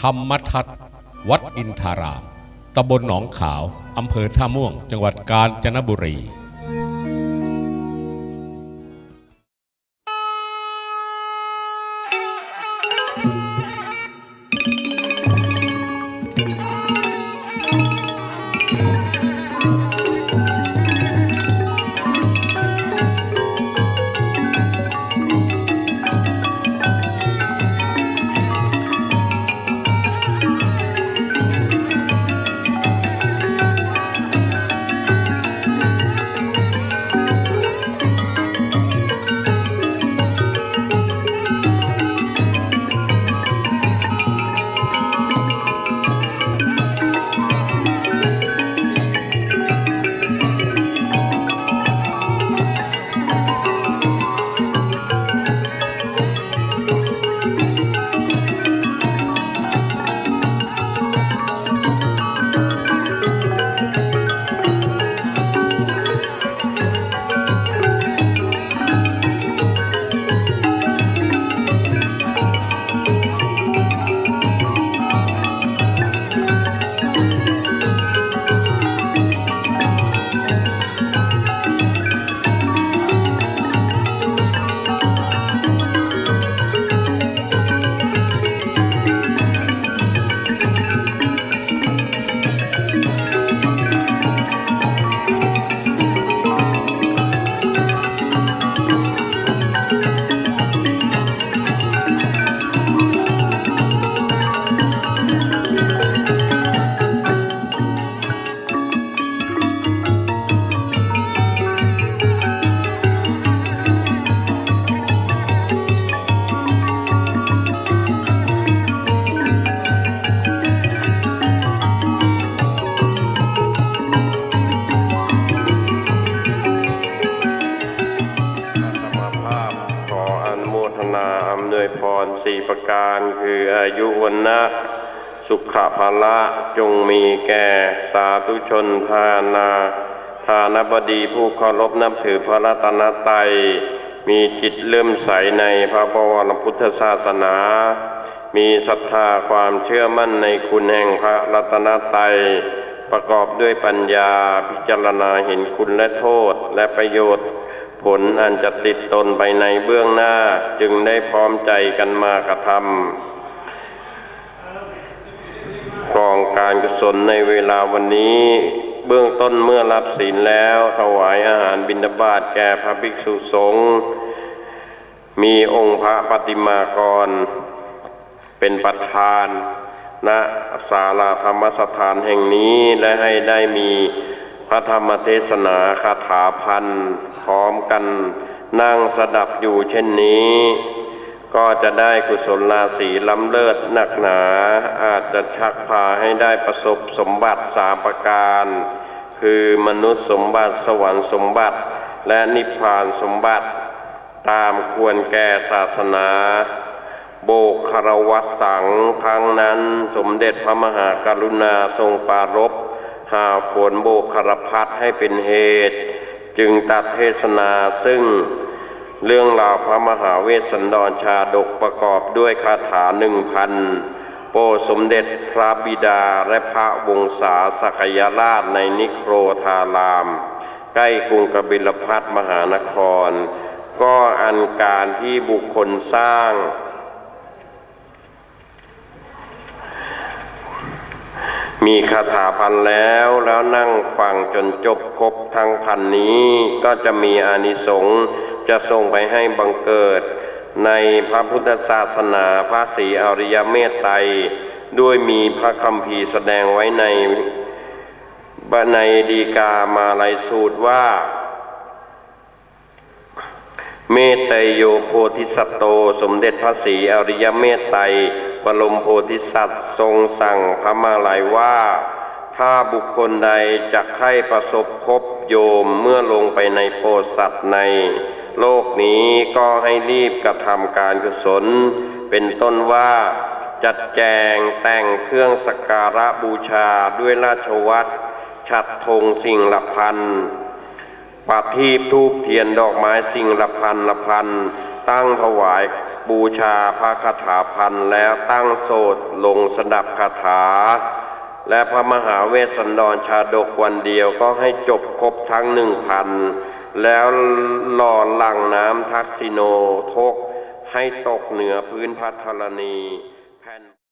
ธรรมทัศวัดอินทารามตำบลหนองขาว อำเภอท่าม่วง จังหวัดกาญจนบุรี การคืออายุวันนะสุขภาละจงมีแก่สาธุชนทานาทานบดีผู้เคารพนับถือพระรัตนตรัยมีจิตเลื่อมใสในพระบวรพุทธศาสนา มีศรัทธาความเชื่อมั่นในคุณแห่งพระรัตนตรัยประกอบด้วยปัญญาพิจารณาเห็นคุณและโทษและประโยชน์ ผลอันจะติดตนไปในเบื้องหน้าจึงได้พร้อมใจกันมากระทำกองการกุศลในเวลาวันนี้เบื้องต้นเมื่อรับศีลแล้วถวายอาหารบิณฑบาตแก่พระภิกษุสงฆ์มีองค์พระปฏิมากร เป็นประธานณศาลาธรรมสถานแห่งนี้และให้ได้มี พระธรรมเทศนาคาถาพันพร้อมกันนั่งสดับอยู่เช่นนี้ ก็จะได้กุศลราศีล้ำเลิศหนักหนา อาจจะชักพาให้ได้ประสบสมบัติสามประการ คือมนุษย์สมบัติสวรรค์สมบัติ และนิพพานสมบัติ ตามควรแก่ศาสนา โบกคารวัสังครั้งนั้นสมเด็จพระมหากรุณาทรงปรารภ หาฝนโบกคารพัดให้เป็นเหตุ จึงตัดเทศนาซึ่งเรื่องราวพระมหาเวสสันดรชาดกประกอบด้วยคาถาหนึ่งพันโปสมเด็จพระบิดาและพระวงศาสักยราชในนิโครธาราม ใกล้กรุงกบิลพัทมหานคร ก็อันการที่บุคคลสร้าง มีคาถาพันแล้วแล้วนั่งฟังจนจบครบทั้งพันนี้ก็จะมีอานิสงส์จะส่งไปให้บังเกิด ในพระพุทธศาสนาพระศรีอริยเมตไตรด้วยมีพระคัมภีร์แสดงไว้ในในดีกามาลายสูตรว่า เมตโยโพธิสัตโต สมเด็จพระศรีอริยเมตไตร บรมโพธิสัตว์ทรงสั่งพระมาลัยว่า ถ้าบุคคลใดจะใครประสบพบโยมเมื่อลงไปในโพสัตว์ใน โลกนี้ก็ให้รีบกระทำการกุศล เป็นต้นว่าจัดแจงแต่งเครื่องสักการะบูชาด้วยราชวัตรฉัดธงสิ่งละพันปาทีปทูบเทียนดอกไม้สิ่งละพันละพันตั้งถวาย บูชาพระคาถาพันแล้วตั้งโสดลงสดับคาถา และพระมหาเวสสันดรชาดกวันเดียวก็ให้จบครบทั้งหนึ่งพันแล้วหล่อหลังน้ำทักษิโนทกให้ตกเหนือพื้นพัทรณี